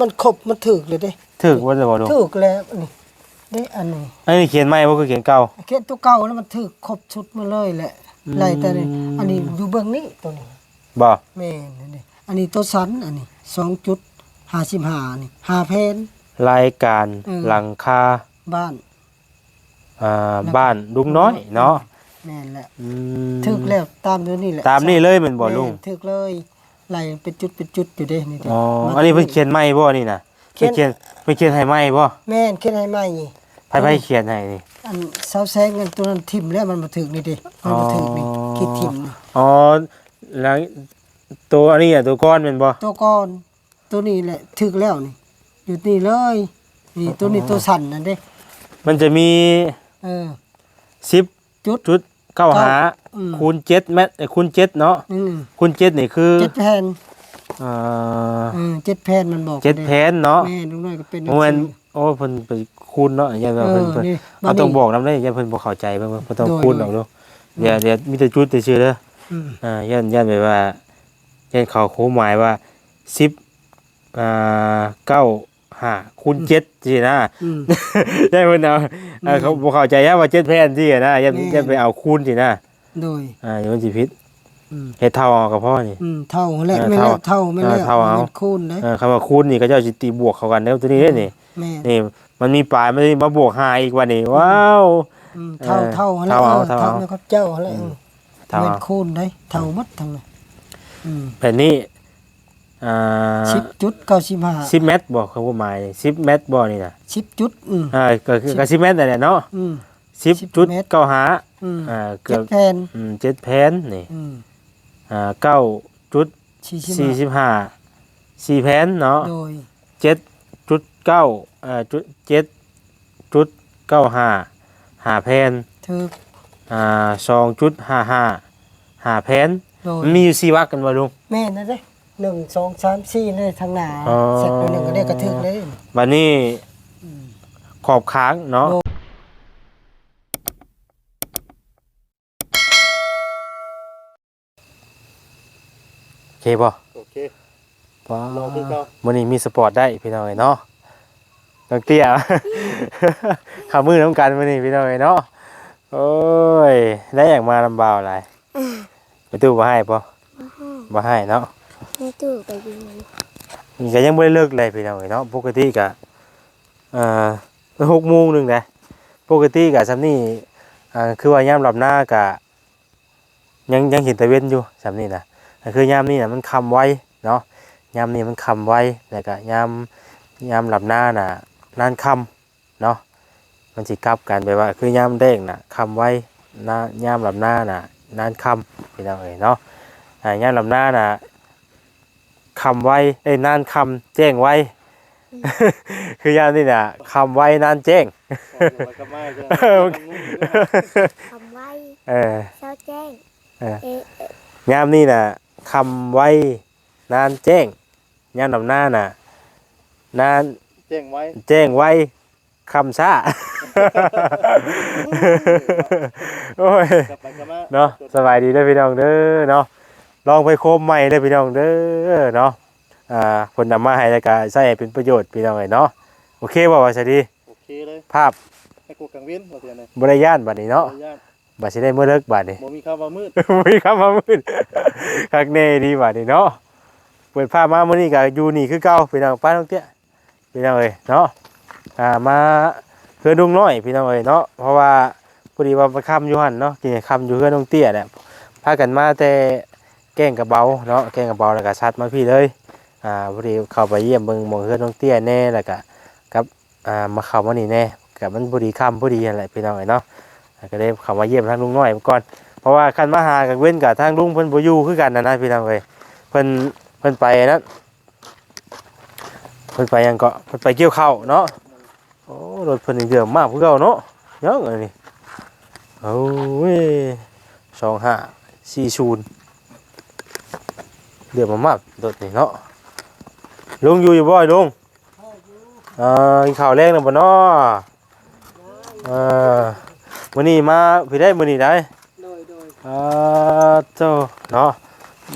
มันครบมันถึกเลยเด้ถึกว่าจะบ่ลุงถึกแล้วนี่เด้อันนี้อันนี้เขียนใหม่บ่คือเขียนเก่าเขียนตัวเก่าแล้วมันถึกครบชุดมาเลยแหละอืมไล่แต่นี่อันนี้อยู่เบื้องนี้ตัวนี้บ่แม่นนี่อันนี้ตัวสันอันนี้2.55นี่5เพนรายการอืมหลังคาบ้านอ่าบ้านลุงน้อยเนาะแม่นแหละอืมถึกแล้วตามตัวนี้แหละตามนี่เลยแมันบ่ลุงแม่นถึกเลย ไล่เป็นจุดเป็นจุดอยู่เด้นี่เด้อ๋อมัอันนี้เพิ่นเขียนใหม่บ่นี่น่ะเขีเพิ่ยนนเขียนเพิ่นเขียนให้ใหม่บ่แม่นเขียนให้ใหม่นี่ไผไผเขียนให้นี่อันเสาแซงกันตัวนั้นทิ่มแล้วมันมาถึกนี่เด้มันมาถึกนี่อ๋อคิดทิ่มนี่อ๋อแล้วตัวอันนี้อะตัวก้อนแม่นบ่ตัวก่อนตัวนี้แหละถึกแล้วนี่อยู่นี่เลยนี่ตัวนี้ตัวสั่นนั่นเด้มันจะมีเออ10จุดจุด เก้าหาอืม คูณ7เมตรเอ้ยคูณ7เนาะอืมคูณ7นี่คือเจ็ดแผ่นอ่าเออเจ็ดแผ่นมันบอกเจ็ดแผนเนาะแม่ลุงน้อยก็เป็นโอ้แม่นโอ้เพิ่นไปคูณเนาะอย่าว่าเอเพิ่อนเพิ่นนี่เอาต้องบอกนำได้อย่าเพิ่นบ่เข้าใจเบิ่งเพิ่นต้องโดย คูณเอาเนาะอย่าอย่ามีแต่จุดแต่ชื่อเด้อ อืมอ่าย่านย่านแบบว่าย่านเขาโค้งหมายว่าสิบอ่าเก้า ห้าคูณเจ็ดสินะอืมย่านเพิ่นเอาเออเขาบ่เข้าใจย่าว่าเจ็ดแผ่นสินะย่านแม่นย่านไปเอาคูณสินะโดยอ่าอย่ามันสิผิดอืมเฮ็ดเท่าเอากับพ่อนี่อืมเท่าแหละเออไม่เท่าแล้วเท่าไม่แล้วเออเท่าเอามันคูณเด้เออคำว่าคูณนี่ก็เจ้าสิตีบวกเข้ากันเด้อตัวนี้เด้อนี่แม่นี่มันมีปลายมันมาบวกหาอีกว่านี่ว้าวอืมเท่าเออเท่าแหละเท่าเอาออเท่าเท่าเอาแล้วก็เจ้าแหละอืมอืมเท่าเป็นเอาคูณได้เท่าหมดทั้งนั้นอืมแผ่นนี้ อ่าสิบจุดเก้าสิบห้าสิบเมตรบอกเขาว่าหมายสิบเมตรบ่นี่นะสิบจุดอืมอ่าก็คือสิบก็สิบเมตรนั่นแหละเนาะอืมสิบสิบจุดเมตร เก้าหาอืมอ่าเกืเจ็อดบแผ่นอืมเจ็ดแผนนี่อืมอ่าเก้าจุดสี่สิบสี่ห้าสิบห้าสี่แผนเนาะโดยเจ็ดจุดเก้าอ่าจุดเจ็ดจุดเก้าห้าหาแผนถึกอ่าสองจุดห้าห้าหาแผนโดยมันมีอยู่สี่วักกันวะลุงแม่นั่นเด้ หนึ่งสองสามสี่เลยทางหน้าอ๋อ เสร็จไปหนึ่งก็ได้กระทึกเลยวันนี้ขอบค้างเนาะโอ้โอเคป่ะโอเคว้ารอคือเก่าวันนี้มีสปอร์ตได้พี่น้องเอ้ยเนาะน้องเตี้ย ขามือน้ำกันวันนี้พี่น้องเอ้ยเนาะโอ้ยได้อย่างมาลำบากอะไรไปตู้มาให้ป่ะมาให้เนาะไม่ตู้ไปยิงมันนี่ก็ยังไม่ได้เลิกเลยพี่น้องเอ้ยเนาะปกติกะเอ่อหกโมงหนึ่งนะปกติกะสำนี่อ่าคือว่ายามหลับหน้ากะยังยังเห็นตะเว้นอยู่สำนี่นะคือยามนี่นะมันคำไว้เนาะยามนี่มันคำไว้แล้วก็ยามยามหลับหน้าน่ะนานคำเนาะมันสิกลับกันไปว่า คือยามเด้งน่ะคำไว้นายามหลับหน้าน่ะนานคำพี่น้องเอ้ยเนาะอ่ายามหลับหน้าน่ะ คำไว้เอ้ยนานคำแจ้งไว้ คือยามนี่น่ะคำไว้นานแจ้งมันก็มาจ้ะเออทำไว้เออเช้าแจ้งเออ เอะเอะยามนี่น่ะคำไว้นานแจ้งยามหลับหน้าน่ะ นานแจ้งไว้แจ้งไว้คำซ่า โอ้ย กลับไปกลับมา เนาะสบายดีเด้อพี่น้องเด้อเนาะ ลองไปโคมใหม่เด้อพี่น้องเด้อเนาะอ่าผลนำมาให้แล้วก็ใช้ให้เป็นประโยชน์พี่น้องเอ้ยเนาะโอเคบ่ว่าซะดีโอเคเลยภาพให้กูกังเว้นว่าเสียเลยบ่ได้ย่านบัดนี้เนาะขออนุญาตบัดสิได้มื้อเลิกบัดนี้บ่มีข้าวว่ามืดมีคำมามืดคักแน่ดีบัดนี้เนาะเปิดภาพมามื้อนี้ก็อยู่นี่คือเก่าพี่น้องป้าน้องเตี้ยพี่น้องเอ้ยเนาะอ่ามาเพื่อนลุงน้อยพี่น้องเอ้ยเนาะเพราะว่าพอดีว่าไปค้ำอยู่หั่นเนาะกินค้ำอยู่เพื่อนน้องเตี้ยแหละพากันมาแต่ แก้งกระเบาเนาะแก้งกระเบาแล้วก็ชัดมาพี่เลยอ่าพอดีเข้าไปเยี่ยมเบิ่งหมองเพื่อนน้องเตี้ยแน่แล้วก็กับอ่ามาเข้ามานี่แน่กับมันพอดีค่ำพอดีนั่นแหละพี่น้องเอ้ยเนาะก็เลยเข้ามาเยี่ยมทางลุงน้อยก่อนเพราะว่าคันมาหากับเว้นกับทางลุงเพิ่นบ่อยู่คือกันนะนะพี่น้องเอ้ยเพิ่นเพิ่นไปนั้นเพิ่นไปยังเก็เพิ่นไปเกี่ยวข้าวเนาะโอ้รถเพิ่นนี่เยอะมากคือเก่าเนาะเยอะเลยนี่โอ้ยสองห้าสี่ศูนย์ เดือดมามากรถนี่เนาะลุงอยู่อยู่บ่อยลุงเอ่อกินข้าวแรงแล้วบ่เนาะเอ่อมื้อนี้มาพี่ได้มื้อนี้ได้โดยโดยอ่าเจ้าเนาะ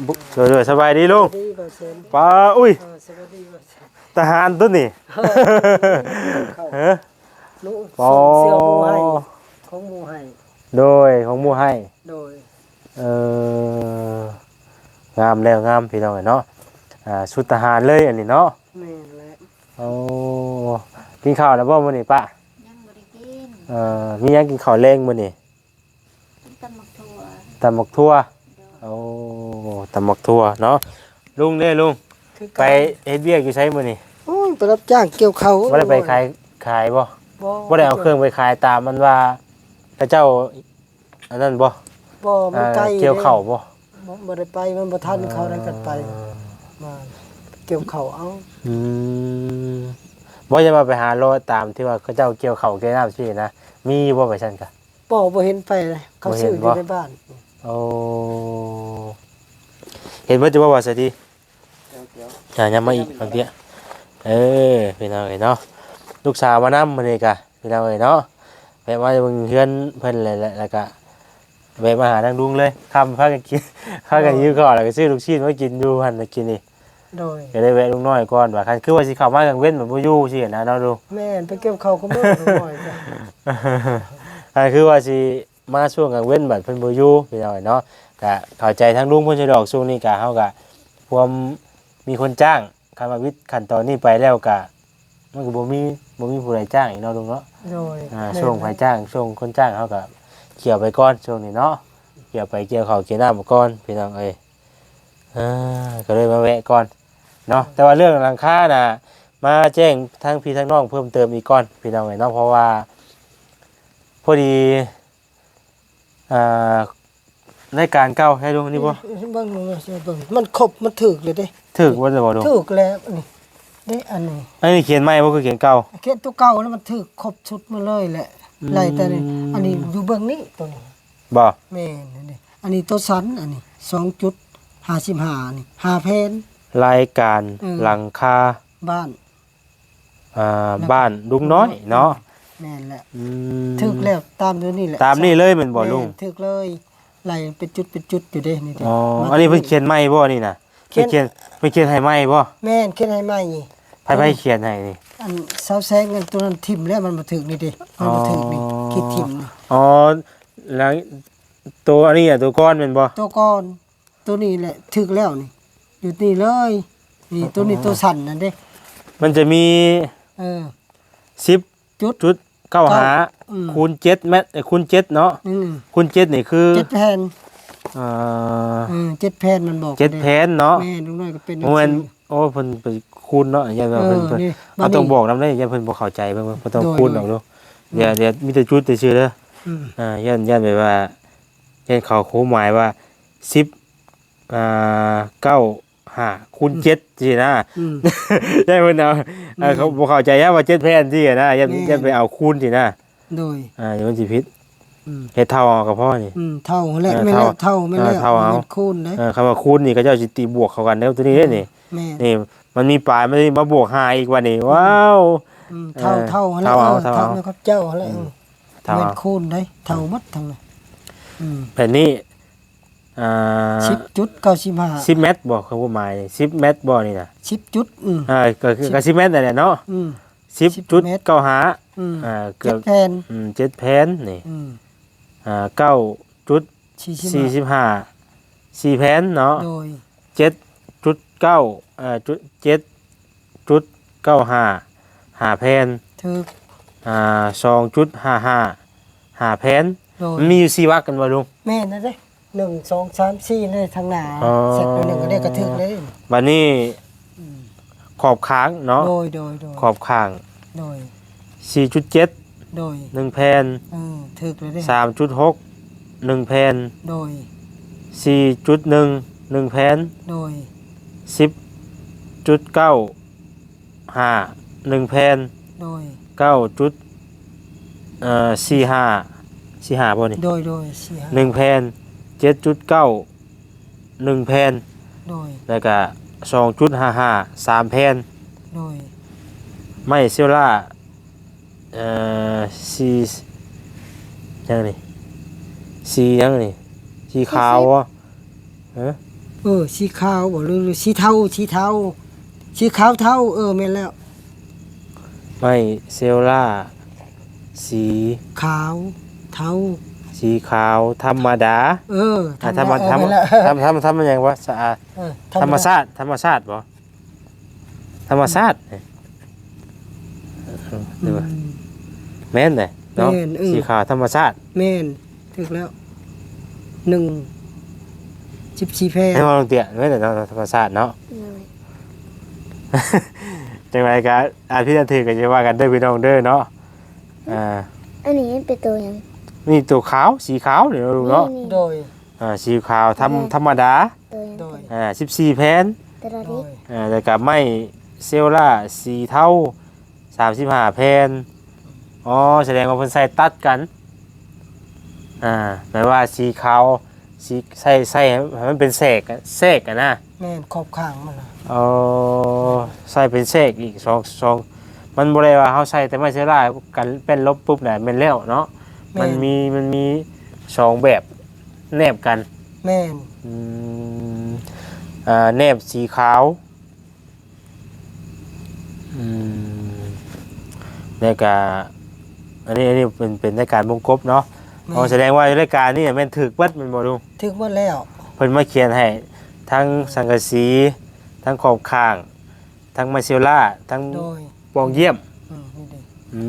บุเรื่อยๆสบายดีลุงดีบ่เซนป้าอุ้ยเออสวัสดีบ่เซนทหารตัวนี่เฮ้อลูกปอเสื้อหมูให้ของหมูให้ โดยของหมู่ให้ โดย เออ งามแล้วงามพี่น้องเนาะอ่าชุดทหารเลยอันนี้เนาะแม่นแหละโอ้กินข้าวแล้วบ่มื้อนี้ป้ายังบริกินเอ่อมีหยังกินข้าวแรงมื้อนี้กินตำมักถั่วตำหมกทั่วโอ้ตำหมกทั่วเนาะลุงเด้ลุงคือไปเฮ็ดเวียกอยู่ไสมื้อนี้โอ้ยไปรับจ้างเกี่ยวเขาบ่ได้ไปขายขายบ่บ่ได้เอาเครื่องไปขายตามมันว่าพระเจ้าอันนั้นบ่บ่มันไกลอ่าเกี่ยวเข่าบ่ บ่บ่ได้ไปมันบ่ทันเขาได้กันไปมาเกี่ยวเขาเอาอืมบ่จะมาไปหารถตามที่ว่าเขาเจ้าเกี่ยวเข่าเกี่ยวน้ำซี่นะมีบ่ไปซั่นกะบ่บ่เห็นไปเลยเขาบ่เห็นซื้ออยู่บ่ในบ้านโอ้เห็นบ่จะว่าว่าซะดีเดี๋ยวเดี๋ยวอ่ายังมาอีกบางเทียเออพี่น้องเอ้ยเนาะลูกสาวมานำมื้อนี้กะพี่น้องเอ้ยเนาะแวะมาเบิ่งเฮือนเพิ่นเลยแหละแล้วก็ แวะมาหาทางลุงเลยค่ำพากันกินพากันหิวข้าวแล้วก็ซื้อลูกชิ้นมากินอยู่หั่นน่ะกินนี่โดยก็ได้แวะลุงน้อยก่อนว่าคันคือว่าสิเข้ามากลางเว้นแบบบ่อยู่สินะเนาะลุงแม่นไปเกี่ยวเขาก็บ่หน่อยจ้ะคันคือว่าสิมาช่วงกลางเว้นบัดเพิ่นบ่อยู่พี่น้อยเนาะก็เข้าใจทั้งลุงเพิ่นสิดอกช่วงนี้ก็เฮาก็ความมีคนจ้างคันว่าวิทย์ขั้นตอนนี้ไปแล้วก็มันก็บ่มีบ่มีผู้ใดจ้างอีกเนาะลุงเนาะโดยอ่าช่วงไผจ้างช่วงคนจ้างเฮาก็ เกี่ยวไปก่อนช่วงนี้เนาะเกี่ยวไปเกี่ยวข้าวเกี่ยวน้ำก่อนพี่น้องเอ้ยอ่าก็เลยมาแวะก่อนเนาะแต่ว่าเรื่องหลังคาน่ะ มาแจ้งทั้งพี่ทั้งน้องเพิ่มเติมอีกก่อนพี่น้องเอ้ยเนาะเพราะว่า พอดีอ่าในการเก้าให้ดูนี่บ่เบิ่งดูสิเบิ่งมันครบมันถึกเลยเด้ถึกว่าจะบ่ดูถึกแล้วอันนี้เด้อันนี้อันนี้เขียนใหม่บ่คือเขียนเก่าเขียนตัวเก่าแล้วมันถึกครบชุดมาเลยแหละ อืมไล่แต่นี่อันนี้อยู่เบิ่งนี้ตัวนี้บ่ แม่นอันนี้อันนี้ตัวสันอันนี้2.55นี่5แผ่นรายการอืม หลังคาบ้าน อ่าบ้านลุงน้อยเนาะแม่นแหละอืมถึกแล้วตามตัวนี้แหละตามนี่เลยแมันบ่ลุง แม่นถึกเลยไล่เป็นจุดเป็นจุดอยู่เด้นี่เด้อ๋อ มาอันนี้เพิ่นเขียนใหม่บ่นี่น่ะเขีเพิ่ยนนเขียนเพิ่นเขียนให้ใหม่บ่แม่นเขียนให้ใหม่นี่ ไผไผเขียนให้นี่ อันเสาแซงกันตัวนั้นทิ่มแล้วมันมาถึกนี่เด้มันมาถึกนี่อ๋อ คิดทิ่มนี่อ๋อแล้วตัวอันนี้อะตัวก้อนแม่นบ่ตัวก่อนตัวนี้แหละถึกแล้วนี่อยู่นี่เลยนี่ตัวนี้ตัวสั่นนั่นเด้มันจะมีเออ 10จุด จุดเก้าหาอืม คูณ7เมตรเอ้ยคูณ7เนาะอืมคูณ7นี่คือเจ็ดแผ่นอ่าเออเจ็ดแผ่นมันบอกเจ็ดแผนเนาะ แม่ลุงน้อยก็เป็นโอ้ย โอ้เพิ่นไปคูณเนาะอย่าเอว่าอเพิ่นเพิ่นนี่เอาต้องบอกนำได้อย่าเพิ่นบ่เข้าใจเบิ่งบ่ต้องโดย คูณเอาดูเดี๋ยวเดี๋ยวมีแต่จุดแต่ชื่อเด้ออืมอ่าย่านย่านแบบว่าย่านเขาโค้หมายว่า10อ่า9 5คูณ7สินะ อืมย่านเพิ่นเอาเออเขาบ่เข้าใจว่า7แผ่นสินะย่านแม่นย่านไปเอาคูณสินะโดยอ่าเดี๋ยวมันสิผิดอืมเฮ็ดเท่าเอากับพ่อนี่ อืมเท่าแหละเออไม่เท่าแล้วเท่าไม่แล้วเออเท่าเอามันคูณเด้ เออคำว่าคูณนี่ก็เจ้าสิตีบวกเข้ากันเด้อตัวนี้เด้อนี่ แม่นี่มันมีปลายมันมีมาบวกหาอีกว่านี่ว้าว อืมเท่าเออเท่าแหละเท่าเอาออเท่าเอาแม่ครับเจ้าแหละอืมอืมเท่าแม่นเอาคูณได้เท่าหมดทั้งนั้นอืมแผ่นนี้อ่าสิบจุดเก้าสิบห้าสิบเมตรบอกเขาว่าหมายสิบเมตรบ่นี่นะสิบจุดอืมอ่าก็คือสิบก็สิบเมตรนั่นแหละเนาะอืมสิบสิบจุดเมตร เก้าหาอืมอ่าเกืเจ็อดบแผ่นอืมเจ็ดแผนนี่อืมอ่าเก้าจุด สี่สิบสี่ห้าสิบห้าสี่แผนเนาะโดยเจ็ดจุด เก้าอ่าจุดเจ็ดจุดเก้าห้าหาแผนถึกอ่าสองจุดห้าห้าหาแผนโดยมันมีอยู่สี่วักกันบ่ลุง แม่นั่นเด้หนึ่งสองสามสี่ในทางหน้าอ๋อ เสร็จแล้วหนึ่งก็ได้กระทึกเลยบัดนี้ขอบค้างเนาะโดยโดยโดยขอบข้าง โดย4.7 โดย1แผ่นเออถึกเลยเด้3.6 1แผ่นโดย4.1 1แผ่นโดย 10.9 5 1แผ่นโดย9จุดเอ่อ45 45บ่นี่โดยโดยสี่ห้า1แผ่น7.9 1แผ่นโดยแล้วก็2.55 3แผ่นโดยไม้เซลล่าเอ่อสียังนี่สียังนี่สีขาวอะเออม เออสีขาวบ่หรือหรือสีเทาสีเทาสีขาวเทาเออแม่นแล้ว ไม่เซลล่า สี ขาวเทาสีขาวธรรมดาเอออะธรรมเออธรรมแม่นแล้วธรรมธรรมธรรมยังวะสะอาดเออธรรมชาติธรรมชาติบ่ธรรมชาติเนี่ยเอออืเดี๋ยวมว่าแม่นเลยเนาะแม่นเออ สีขาวธรรมชาติ แม่นถึกแล้วหนึ่ง สิบสี่แพร่ให้มาลงเตี้ยแม่นแต่เนาะธรรมชาติเนาะเลยจังไรก็อาพี่นันถือก็จะว่ากันเด้อพี่น้องเด้อเนาะอ่าอันนี้เป็นตัวหยังนี่ตัวขาวสีขาวเดี๋ยวลุงเนาะนี่โดย อ่าสีขาวธรรมธรรมดาตัวหยังโดย อ่า14แผ่นตัวละโดดิยอ่าแล้วก็ไม้เซลล่าสีเท่า35แผ่นอ๋อแสดงว่าเพิ่นใส่ตัดกันอ่าแปลว่าสีขาว สีใส่ใส่ให้มันเป็นแสกอะแสกอะนะแม่นขอบข้างมันน่ะเออใส่เป็นแสกอีกสองสองมันบ่ได้ว่าเฮาใส่แต่ไม้เซลล่ากันเป็นลบปุ๊บน่ะแม่นแล้วเนาะแม่มันมีมันมีสองแบบแนบกันแม่นอืมอ่าแนบสีขาวอืมแล้วก็อันนี้อันนี้เป็นเป็นรายการวงกบเนาะแม่ อ๋อแสดงว่ารายการนี่แม่นถึกเบิดแมันบ่ดูถึกหมดแล้วเพิ่นมาเขียนให้ทั้งสังกะสี ทั้งขอบข้าง ทั้งมาเซลล่าทั้งโดยปองเยี่ยมอืมนี่ดิอื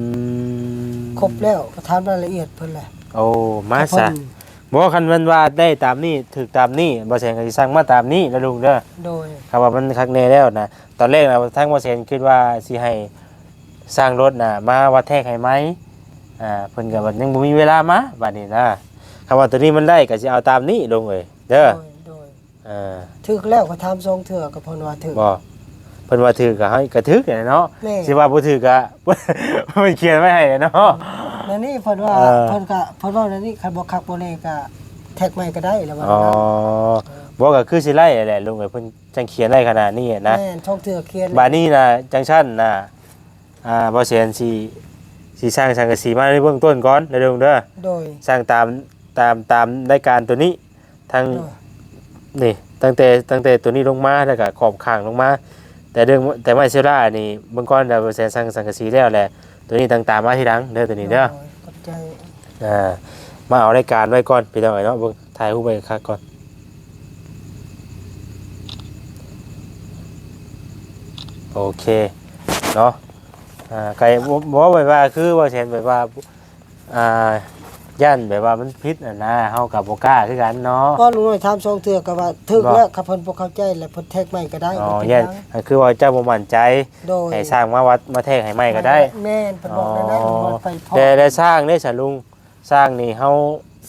มครบแล้วก็ถามรายละเอียดเพิ่นแหละโอ้มาซะเพิ่นบอกว่าคันมันว่าได้ตามนี้ถึกตามนี้บ่แซนก็สิสั่งมาตามนี้นะลุงเด้อ โดยคำว่ามันคักแน่แล้วนะตอนแรกนะทั้งบ่แซนคิดว่าสิให้สร้างรถน่ะมาวัดแทกให้ไหม อ่าเพิ่นก็ว่ายังบ่มีเวลามาบัดนี้นะคำว่าตัวนี้มันได้ก็สิเอาตามนี้ลงเอ้ยเด้อโดยโดยเออถึกแล้วก็ถามทรงเถื่อก็เพิ่นว่าถึก บ่เพิ่นว่าถือก็ให้ก็ถือกันเนาะแม่ สิว่าบ่ถือก็ มันเขียนไว้ให้เนาะ นั่นนี่เพิ่นว่าเออ เพิ่นก็เพิ่นว่านั่นนี่คันบ่คักบ่แน่ก็แท็กใหม่ก็ได้แล้วว่าอ๋อบ่ก็คือสิไล่แหละลุงเอ้ยเพิ่นจังเขียนได้ขนาดนี้นะ แม่นทรงเถื่อเขียนบาดนี้นะจังชั่นนะอ่าบ่แซนสิ สิสร้างสังกะสีมาในเบื้องต้นก่อนเด้อลุงเด้อโดย สร้างตามตามตามรายการตัวนี้ทั้งโดย นี่ตั้งแต่ตั้งแต่ตัวนี้ลงมาแล้วก็ขอบข้างลงมา แต่เรื่องแต่ไม้เซลล่านี่เบื้องก่อนเราแซนสร้างสังกะสีแล้วแหละตัวนี้ต่างตามมาทีหลังเด้อตัวนี้เด้อโยขอบใจอ่ามาเอารายการไว้ก่อนพี่น้องเอ้ยเนาะเบิ่งถ่ายรูปไว้คักก่อนโอเคเนาะ อ่าไก่บ่บ่แบบว่าคือว่าแซนแบบว่าอ่าย่านแบบว่ามันพิษอะนะเฮากับบ่กล้าคือกันเนาะ ก็ลุงน้อยถามทรงเถื่อก็ว่าถึกบ่แล้วคันเพิ่นบ่เข้าใจแล้วเพิ่นแท็กใหม่ก็ได้อ๋อบ่เป็นหย่ายันงอ่าคือว่าเจ้าบ่มั่นใจโดยให้สร้างมาวัดมาแทกให้ใหม่ก็ได้แม่นเพิ่นบอกได้นะเพิ่นบอกไปพอแต่ได้สร้างได้สะลุงสร้างนี่เฮา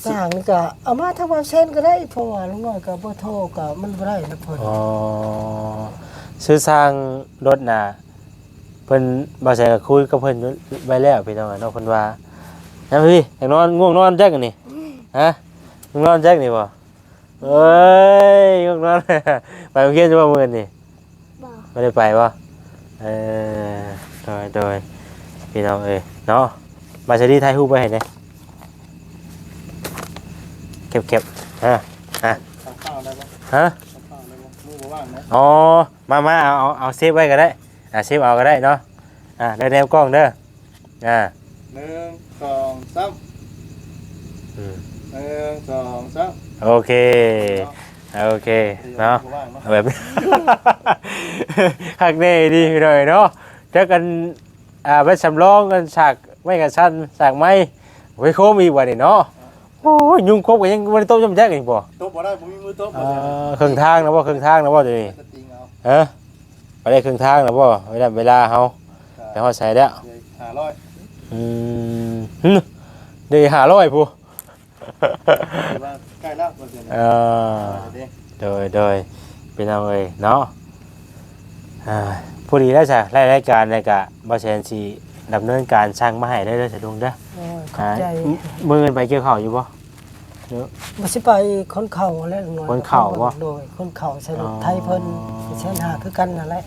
สร้างนี่ก็เอามาทำว่าเส้นก็ได้เพราะว่าลุงน้อยก็บ่โทรก็มันบ่ได้นะเพิ่นอ๋อซื้อสร้างรถน่ะ เพิ่นบ่ใช่ก็คุยกับเพิ่นไว้แล้วพี่น้องอะเนาะเพิ่นว่านะพี่อยากนอนง่วงนอนแจ๊กอันนี่ฮะง่วงนอนแจ๊กนี่บ่เอ้ยง่วงนอนไปโรงเรียนจะบ่มื้อนี่บอกไม่ได้ไปบ่เออโดยโดยพี่น้องเอ้ยเนาะมาสดีถ่ายรูปไว้ให้แหน่เก็บเก็บฮะทำข้าวได้ปะฮะทำข้าวได้ปะมือบ่ว่างนะอ๋อมามาเอาเอาเอาเซฟไว้ก็ได้ อ่าเซฟเอาก็ได้เนาะอ่าได้แนวกล้องเด้ออ่าหนึ่งสองสามอืมหนึ่งสองสามโอเคโอเคเนาะบ่ว่างเนาะเอาแบบ หักแน่ดีพี่หน่อยเนาะเจอกันอ่าไปสำรองกันฉากไม่กันสั้นฉากไม่ไว้โค้งอีกวันนี้เนาะโอ้ยยุงครบกันยังวันนี้ต้มยำแจ๊กอีกบ่โต๊ะบ่ได้บ่มีมือโต๊ะบ่อ่าได้เครื่องทางนะบ่เครื่องทางนะบ่ตัวนี้จะติงเอาเออ ไปได้เครื่องทางนะบ่เวลาเวลาเฮาแต่เฮาใส่แล้วเดี๋ยวห้าร้อยอืมหึเดี๋ยวหาร้อยผู้หรือว่าใกล้แล้วบ่เสียเอนะอเดี๋ยวโดยโดยเป็นเอาเลยเนาะอ่าผู้ดีแล้วจ้ะรายรายการในกะบาเชนซีดำเนินการสร้างมาให้ได้เลยสะดุงเด้อโอ้ยขออ่าบใจมือเงินไปเกี่ยวข้าวอยู่ บ่บ่สิไปคนเข่าแล้วลุงน้อยคนเข่าบ่ โดยคนเข่าใส่รถอ๋อไทยเพิ่นเส้นหาคือกันนั่นแหละ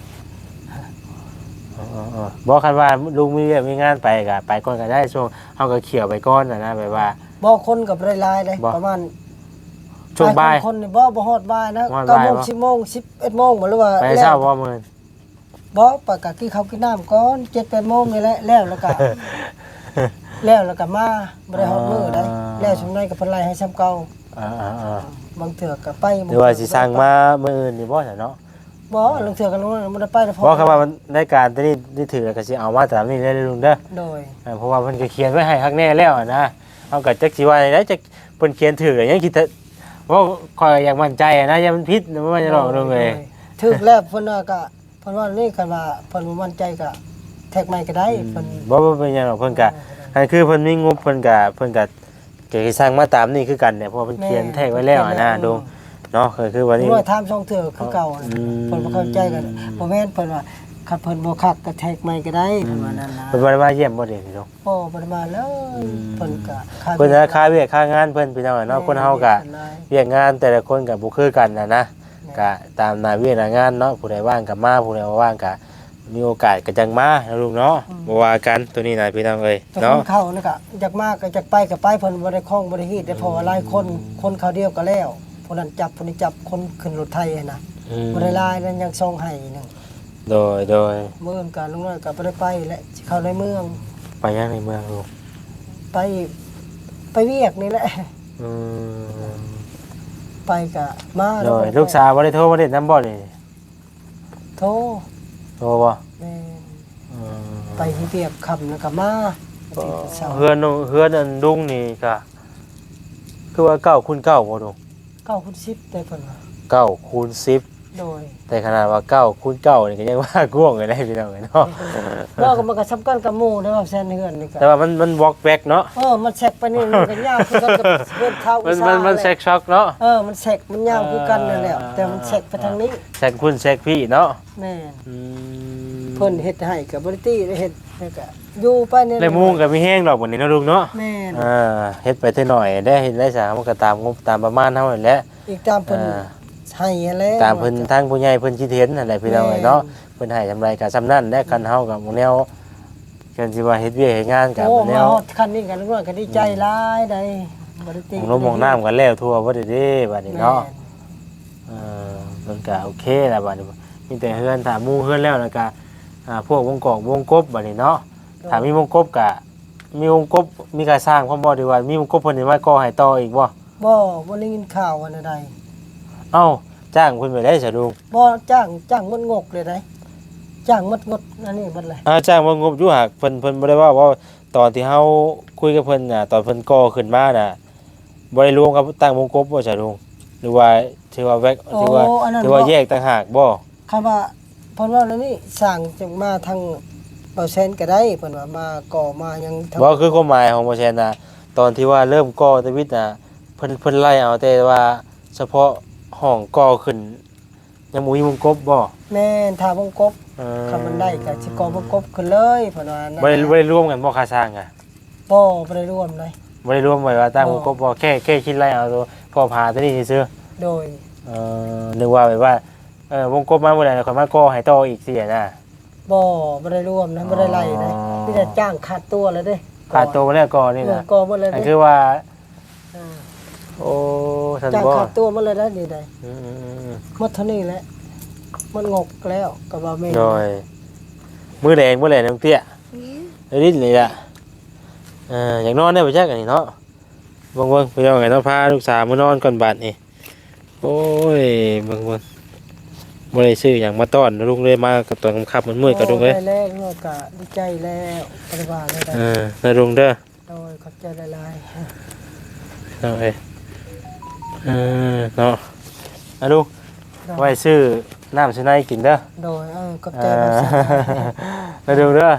เออเออเออบอกคันว่าลุงมีเวียกมีงานไปกะไปก่อนก็ได้ช่วงเฮาก็เขี่ยวไปก่อนนะนะแบบว่า บ่คนกับหลายๆเลยบ่ ประมาณช่วงบ่ายไปคนนี่บ่บ่ฮอดบ่ายนะฮอดเก้าบ่ายโมงบ่สิบโมงสิบเอ็ดโมงบ่หรือว่าไปแล้วเช้าบ่มื้อบ่ปกกินข้าวกินน้ำก่อนเจ็ดแปดโมงนี่แหละแล้วแล้วก็ แล้วแล้วก็มาบ่ได้ฮอดมื้อได้อ่าแล้วสำนักก็เพิ่นไล่ให้ซ้ำเก่าอ่าๆบางเทื่อก็ไปๆหรือว่าสิสร้างมามื้ออื่นนี่บ่ซะเนาะบ่ลางเทื่อก็รู้ว่าบ่ได้ไปแต่พเพราะคำว่ามันได้การตัวนี้นี่ถือแล้วก็สิเอามาตามนี้ได้เลยลุงเด้อ โดยเออเพราะว่าเพิ่นก็เขียนไว้ให้คักแน่แล้วอะนะเอาก็จักสิว่าได้จักเพิ่นเขียนถือก็ยังคิดแต่ว่าคอยอยากมั่นใจอะนะอย่ามันผิดนะว่าจะหรอกลุงเอ้ยถึกแล้วเพิ่นว่าก็เพิ่นว่านี่คันว่าเพิ่นบ่มั่นใจก็แท็กใหม่ก็ได้เพิ่นบ่บ่เป็นหยังหรอกเพิ่นก็ อันคือเพิ่นมีงบเพิ่นก็เพิ่นก็ก็สิสร้างมาตามนี้คือกันเนี่ยเพราะว่าเพิ่นเขียนแท้ไว้แล้วอะนะลุงเนาะก็คือว่าเพิ่นี่นว่าถามช่องเทื่อคือเก่านะอืม เพิ่นบ่เข้าใจกันบ่แม่นเพิ่นว่าคันเพิ่นบ่คักก็แท็กใหม่ก็ได้เพิ่นว่านั่นนะเพิ่นบ่ได้มาเยี่ยมบ่เด้นี่ลุงโอ้บ่ได้มาเลยเพิ่นก็ค่าเพิ่นจะค่าเวียกค่างานเพิ่นพี่น้องเนาะคนเฮาก็เวียกงานแต่ละคนก็บ่คือกันน่ะนะก็ตามหน้าเวียกหน้างานเนาะผู้ใดว่างก็มาผู้ใดบ่ว่างก็ มีโอกาสก็จังมานะลุงเนาะบ่ว่ากันตัวนี้นะพี่น้องเอ้ยแต่คเนาะนเข้านี่ก็อยากมากก็อยากไปก็ไปเพิ่นบ่ได้คล้องบ่ได้ฮีดได้เพราะว่าหลายคนคนเขาเดียวก็แล้วผู้นั้นจับผู้นี้จับคนขึ้นรถไทยอะนะอืมบ่ได้ลายนั้นยังส่งให้หนึงโดยโดยเมื่อการลงน้อยก็บ่ได้ไปและสิเข้าในเมืองไปยังในเมืองลูกไปไปเวียกนี่แหละอืมไปก็มาโดยลูกสาวบ่ได้โทรมาเล่นน้ำบ่นี่โทร โทรบ่แม่นอืมไปที่เวียกค่ำแล้วก็มาอาทิตย์เช้าเฮือนน้องเฮือนอันลุงนี่ก็คือว่าเก้าคูณเก้าบ่ลูกเก้าคุณสิบได้เพิ่นว่าเก้าคูณสิบ โดยแต่ขนาดว่าเก้าคูณเก้านี่ก็ยังว่ากว้างเลยได้พี่น้องเอ้ยเนาะบ่ก็มันก็สำคัญกับหมู่นะครับแซนเฮือนนี่ก็แต่ว่ามันมันวอกแบกเนาะเออมันแซกไปนี่มันก็ยาวคือกันกับเฮือนเท่ามันอีสามันมันแหละแซกช็อกเนาะเออมันแสกมันยาวคือกันนั่นแหละอ่าแต่มันแสกไปทางนี้แซกคุณแซกพี่เนาะแม่นอืมเพิ่นเฮ็ดให้กับบริตี้ได้เฮ็ดให้ก็อยู่ไปนี่เลยมุงก็มีแห้งดอกวันนี้เนาะลุงเนาะแม่นอ่าเฮ็ดไปเท่าหน่อยได้เฮ็ดได้สามันก็ตามงบตามประมาณเท่านั้นแหละ อีกตามเพิ่นอ่า ให้แหล้วตามเพิ่นทางผู้ใหญ่เพิ่นคิดเห็นนั่นแหละพี่น้องเอ้ยเนาะเพิ่นให้จำไรก็ซำนั้นและกันเฮากับหมู่แนวเพิ่นสิว่าเฮ็ดเวียกเฮ็ดงานกับโอ้แนมาวฮอดคันนี้กันแล้วก็ดีใจหลายได้บริตี้ของลมของน้ำกันแล้วทั่วบ่ได้เด้บัดนี้เนาะเออมันก็โอเคแล้วบัดนี้มีแต่เฮือนถามหมู่เฮือนแล้วแล้วก็อ่าพวกวงกอกวงกบบัดนี้เนาะถ้ามีวงกบก็มีวงกบมีการสร้างพร้อมบ่ดีว่ามีวงกบเพิ่นสิมาก่อให้ต่ออีกบ่บ่บ่ได้ยินข่าวอันใดเอ้า จ้างเพิ่นไปได้ซะลุงบ่จ้างจ้างมันงกเลยได้จ้างหมดงดอันนี้เบิดเลยอาจ้างว่างบอยู่หักเพิ่นเพิ่นบ่ได้ว่าว่าตอนที่เฮาคุยกับเพิ่นน่ะตอนเพิ่นก่อขึ้นมาน่ะบ่ได้รวมกับตั้งวงกบบ่ใช่ลุงหรือว่าถือว่าแวกโอ้ถือว่าอันนั้นถือว่าบ่แยกต่างหากบ่คำว่าเพิ่นว่าแล้วนี่สร้างจังมาทางเปอร์เซ็นต์ก็ได้เพิ่นว่ามาก่อมายังทางบ่คือความหมายของบ่แชนน่ะตอนที่ว่าเริ่มก่อตะวิทย์น่ะเพิ่นเพิ่นไล่เอาแต่ว่าเฉพาะ ห้องก่อขึ้นยังบ่มีวงกบบ่แม่นถ้าวงกบเออคำมันได้ก็สิก่อวงกบขึ้นเลยเพิ่นว่านะบ่ได้บ่ได้รวมกันบ่ค่าสร้างอะบ่บ่ได้ร่วมเลย บ่ได้รวมไว้ว่าตั้งบ่วงกบบ่แค่แค่คิดไล่เอาตัวก่อผาตัวนี้ซื่อโดยเออนึกว่าแบบว่าเออวงกบมาเมื่อไหร่ข่อยมาก่อให้ต่ออีกสิอะนะบ่บ่ได้ร่วมนะบ่ได้ไล่นะอ๋อ มีแต่จ้างขาดตัวเลยเด้ขาดตัวมาแล้วก่อนี่เออนะก่อหมดเลยอันเด้คือว่าเออ โอ้ท่านจ้างบ่ขาดตัวหมดเลยได้นี่ได้อืมหมดเท่านี้แหละมันงกแล้วก็ว่าแม่นๆโดยมือแดงมือแดงน้องเตี้ยไอ้นิดนี่ล่ะเอออยากนอนได้บ่จักอันนี้เนาะเบิ่งเบิ่งไปเอาไงเนาะพาลูกสาวมานอนก่อนบัดนี่โอ้ยเบิ่งเบิ่งบ่ได้ซื้อหยังมาต้อนนะลุงเลยมากับตอนค่ำๆมืดๆกับลุงเอ้ยโได้แล้วเนาะก็ดีใจแล้วปฏิบัติได้เออนะลุงเด้อโดยขอบใจหลายเอาเอ้ย เออเนาะอะลุงๆไว้ซื้อน้ำซื้อในกินเด้อโดยเออขอบเอใจอมากมาดูเด้อ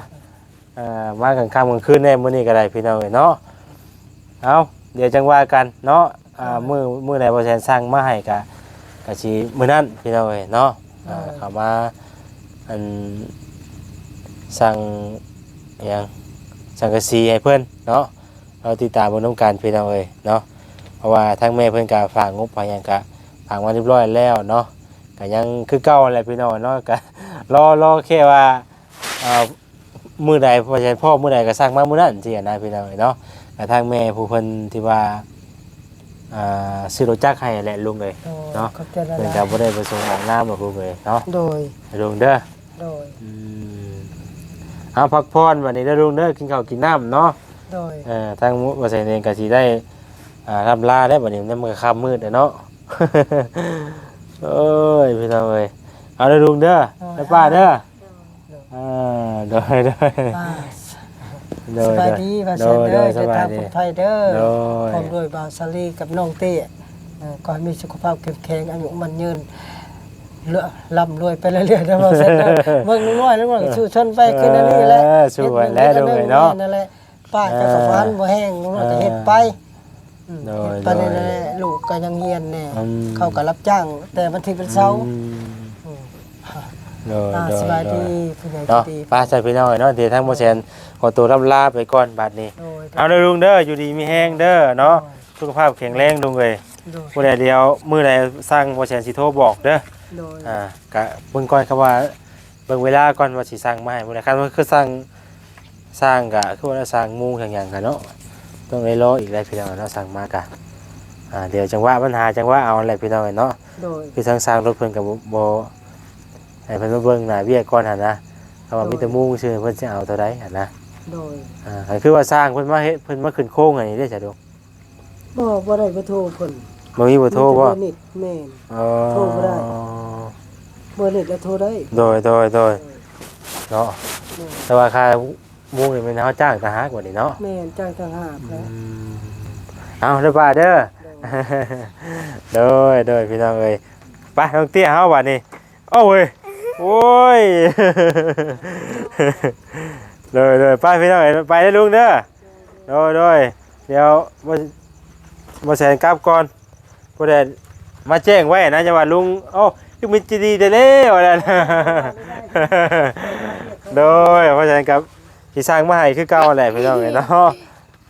เอ่อมากลางค่ำกลางคืนแน่มื้อนี้ก็ได้พี่น้องเอ้ยเนาะเอาเดี๋ยวจังว่ากันเนาะอ่ามื้อมื้อใดบ่แซนสั่งมาให้ก็ก็สิมื้อนั้นพี่น้องเอ้ยเนาะอ่าเข้ามาอันสั่งอิหยังสังกะสีให้เพิ่นเนาะเราติดตามเบิ่งนํกันพี่น้องเอ้ยเนาะ เพราะว่าทางแม่เพิ่นก็ฝากงบไปหยังก็ฝากมาเรียบร้อยแล้วเนาะก็ยังคือเก่าแหละพี่น้องเนาะก็รอรอแค่ว่าเอ่อมือใดพอใช่พ่อมือใดก็สร้างมามือนั้นสินะพี่น้องเนาะกระทั่งแม่ผู้เพิ่นที่ว่าอ่าซื้อรถจักรให้แหละลุงเลยโดยเนาะขอบใจละเพิ่นลาก็บ่ได้ประสงค์ออกน้ำหรอกลุงเลยเนาะโดยให้ลุงเด้อโดยอืมเอาพักผ่อนวันนี้ได้อลุงเด้อกินข้าวกินน้ำเนาะโดยเออทางมุว่าใส่เองก็สิได้ อ่ารับลาได้บัดนี้มันก็ค่ำมืดแล้วเนาะ โอ้ยพี่น้องเอ้ยเอาเด้อลุงเด้อได้ป้าเด้ออ่าโดยโดยอ่าโดสยบายโดยดีว่าโดเชิญยเด้อโดยสเจะบายทางดีปลอดภัยเด้อโดยพร้อมด้วยบ่าวซาลีกับน้องเต้เอ่อขอให้มีสุขภาพเข้มแข็งอายุมันยืนเลือร่ำรวยไปเรื่อยๆนะบ่าวเชิญเด้อเบิ่งน้อยๆแล้วก็สู้ชนไปขึ้นอันนี้แหละเออสู้ไว้แล้วเฮ็ดดูบิ่งไว้เนาะ นั่นแหละป้าก็สะพานบ่แห้งน้องๆก็เฮ็ดไปอืม โดยเฮ็ดไปโดยนั่นแหละลูกก็ยังเรียนแน่อืม เขาก็รับจ้าง แต่วันที่เป็นเช้าอืมอืมโดยอ่าโดยสบายโดดียผู้ใหญ่ใจเนาะดีป้าใส่พี่น้อยเนาะเดี๋ยวทางโมเซนขอตัวรับลาไปก่อนบัดนี้ โดยเอาเด้อลุงเด้ออยู่ดีมีแห้งเด้อเนาะสุขภาพแข็งแรงลุงเอ้ยโดยมื้อใดเดียวมื้อใดสร้างโมเซนสิโทรบอกเด้อ โดยอ่ากะเบิ่งก่อนครับว่าเบิ่งเวลาก่อนว่าสิสร้างมาให้มื้อใดคันว่าคือสร้างสร้างกะคือว่าสร้างมุงอย่างหยังกันเนาะ ต้องได้รออีกหลายพี่น้องเนาะสร้างมากะอ่าเดี๋ยวจังหวะปัญหาจังหวะเอาแหละพี่น้องเนาะโดย คือทางสร้างรถเพิ่นกับบ่ให้เพิ่นมาเบิ่งหน้าเวียกก่อนหั่นนะเขาว่ามีแต่มุงซื่อเพิ่นสิเอาเท่าใดหั่นนะโดยอ่าก็คือว่าสร้างเพิ่นมาเฮ็ดเพิ่นมาขึ้นโค้งอันนี้ได้อจ้ะดอกบ่บ่ได้ไปโทรเพิ่นบ่มีเบ่โทรบ่มีแต่เบอร์นิดแม่น อ๋อโทรบ่ได้ เบอร์นิดแล้วโทรได้โดยโดยโดยเนาะแต่ว่าค่า มุงนี่มันเฮาจ้างต่างหากกว่านี่เนาะแม่นจ้างต่างหากแล้วอืมเอาเด้อป้าเด้อ โดยโดยพี่น้องเอ้ยไปน้องเตี้ยเฮาบัดนี้โอ้ยโอ้ย โดยโดยไปพี่น้องเอ้ยไปได้อลุงเด้อโดยโดยเดี๋ยวบ่บ่แสนกลับก่อนบ่ได้มาแจ้งไว้นะจังว่าลุงโอ้คือมีจีดีแต่แล้วนั่น โดยบ่แสนกลับ สิสร้างมาให้คือเก่าแหละพี่น้องเอ้ยเนาะ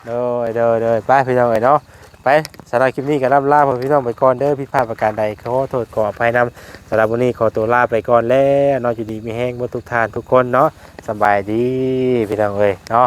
โดยโดยโดยไปพี่น้องเอ้ยเนาะไปสำหรับคลิปนี้ก็รับลาพ่อพี่น้องไปก่อนเด้อผิดพลาดประการใดขอโทษขออภัยนำสำหรับวันนี้ขอตัวลาไปก่อนแล้วเนอกจากดีมีแห้งบ่ทุกทานทุกคนเนาะสำบายดีพี่น้องเอ้ยเนาะ